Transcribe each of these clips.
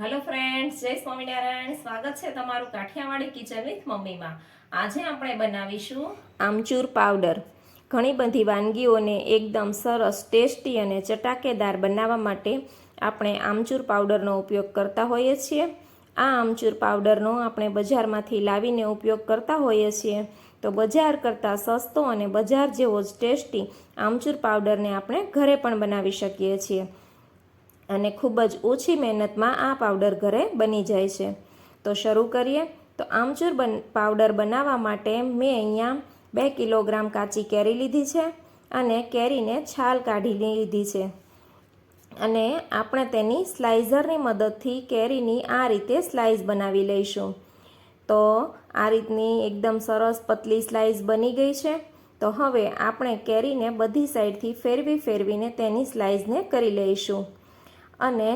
Hello friends જય સ્વામિનારાયણ. સ્વાગત છે તમારું કાઠિયાવાડી કિચન વિથ મમ્મીમાં. આજે આપણે બનાવીશું આમચૂર પાવડર ઘણી બધી વાનગીઓને એકદમ સરસ, ટેસ્ટી અને ચટાકેદાર બનાવવા માટે આપણે આમચૂર પાવડરનો ઉપયોગ કરતા હોઈએ છીએ. આ આમચૂર પાવડરનો આપણે બજારમાંથી લાવીને ઉપયોગ કરતા હોઈએ છીએ. તો બજાર કરતાં સસ્તો અને બજાર જેવો જ ટેસ્ટી આમચૂર પાવડરને આપણે ઘરે પણ બનાવી શકીએ છીએ. અને ખૂબ જ ઓછી મહેનતમાં આ પાવડર ઘરે બની જાય છે. તો શરૂ કરીએ. તો આમચૂર બન, પાવડર બનાવવા માટે મેં અહીંયા બે કિલોગ્રામ કાચી કેરી લીધી છે અને કેરીને છાલ કાઢી લીધી છે. અને આપણે તેની સ્લાઇઝરની મદદથી કેરીની આ રીતે સ્લાઇસ બનાવી લઈશું. તો આ રીતની એકદમ સરસ પતલી સ્લાઇસ બની ગઈ છે. તો હવે આપણે કેરીને બધી સાઈડથી ફેરવી ફેરવીને તેની સ્લાઇસને કરી લઈશું. અને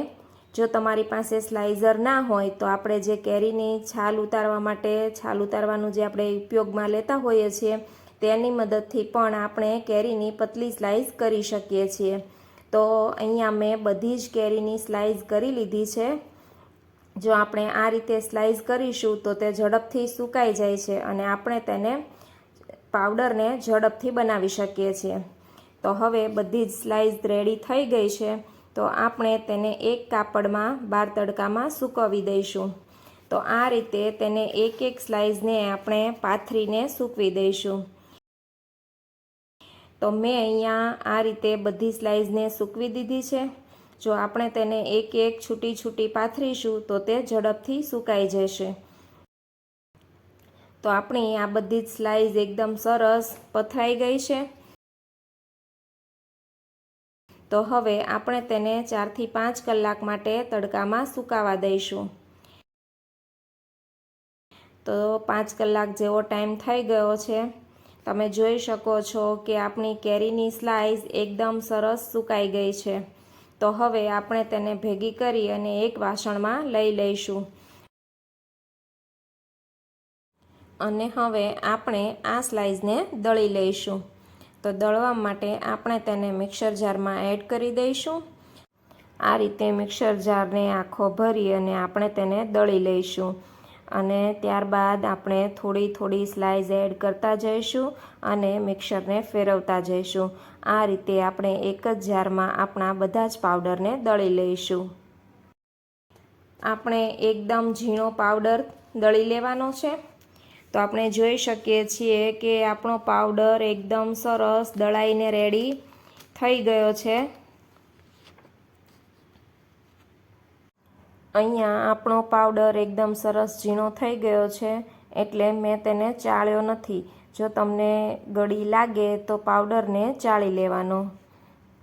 જો તમારી પાસે સ્લાઇઝર ના હોય તો આપણે જે કેરીની છાલ ઉતારવા માટે છાલ ઉતારવાનું જે આપણે ઉપયોગમાં લેતા હોઈએ છીએ, તેની મદદથી પણ આપણે કેરીની પતલી સ્લાઇસ કરી શકીએ છીએ. તો અહીંયા મેં બધી જ કેરીની સ્લાઇસ કરી લીધી છે. જો આપણે આ રીતે સ્લાઇસ કરીશું તો તે ઝડપથી સુકાઈ જાય છે અને આપણે તેને પાવડરને ઝડપથી બનાવી શકીએ છીએ. તો હવે બધી જ સ્લાઇસ રેડી થઈ ગઈ છે. તો આપણે તેને એક કાપડમાં બાર તડકામાં સૂકવી દઈશું. તો આ રીતે તેને એક એક સ્લાઇસને આપણે પાથરીને સૂકવી દઈશું. તો મેં અહીંયા આ રીતે બધી સ્લાઇસને સૂકવી દીધી છે. જો આપણે તેને એક એક છૂટી છૂટી પાથરીશું, તો તે ઝડપથી સુકાઈ જશે. તો આપણી આ બધી જ સ્લાઇસ એકદમ સરસ પથરાઈ ગઈ છે. તો હવે આપણે તેને ચારથી પાંચ કલાક માટે તડકામાં સુકાવા દઈશું. તો પાંચ કલાક જેવો ટાઈમ થઈ ગયો છે. તમે જોઈ શકો છો કે આપણી કેરીની સ્લાઇસ એકદમ સરસ સુકાઈ ગઈ છે. તો હવે આપણે તેને ભેગી કરી અને એક વાસણમાં લઈ લઈશું. અને હવે આપણે આ સ્લાઇસને દળી લઈશું. તો દળવા માટે આપણે તેને મિક્સર જારમાં એડ કરી દઈશું. આ રીતે મિક્સર જારને આખો ભરી અને આપણે તેને દળી લઈશું. અને ત્યારબાદ આપણે થોડી થોડી સ્લાઇસ એડ કરતા જઈશું અને મિક્સરને ફેરવતા જઈશું. આ રીતે આપણે એક જ જારમાં આપણા બધા જ પાવડરને દળી લઈશું. આપણે એકદમ ઝીણો પાવડર દળી લેવાનો છે. તો આપણે જોઈ શકીએ છીએ કે આપણો પાવડર એકદમ સરસ દળાઈને રેડી થઈ ગયો છે. અહીંયા આપણો પાવડર એકદમ સરસ ઝીણો થઈ ગયો છે એટલે મેં તેને ચાળ્યો નથી. જો તમને ગળી લાગે તો પાવડરને ચાળી લેવાનો.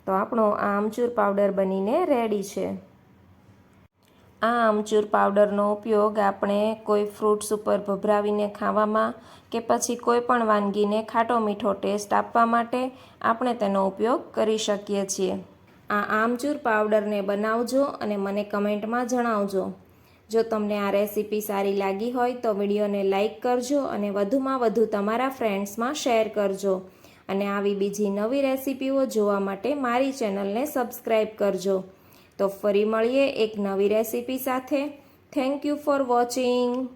તો આપણો આ આમચૂર પાવડર બનીને રેડી છે. આ આમચૂર પાવડરનો ઉપયોગ આપણે કોઈ ફ્રૂટ્સ ઉપર ભભરાવીને ખાવામાં કે પછી કોઈ પણ વાનગીને ખાટો મીઠો ટેસ્ટ આપવા માટે આપણે તેનો ઉપયોગ કરી શકીએ છીએ. આ આમચૂર પાવડરને બનાવજો અને મને કમેન્ટમાં જણાવજો. જો તમને આ રેસીપી સારી લાગી હોય તો વિડીયોને લાઇક કરજો અને વધુમાં વધુ તમારા ફ્રેન્ડ્સમાં શેર કરજો. અને આવી બીજી નવી રેસીપીઓ જોવા માટે મારી ચેનલને સબસ્ક્રાઈબ કરજો. તો ફરી મળીએ એક નવી રેસીપી સાથે. Thank you for watching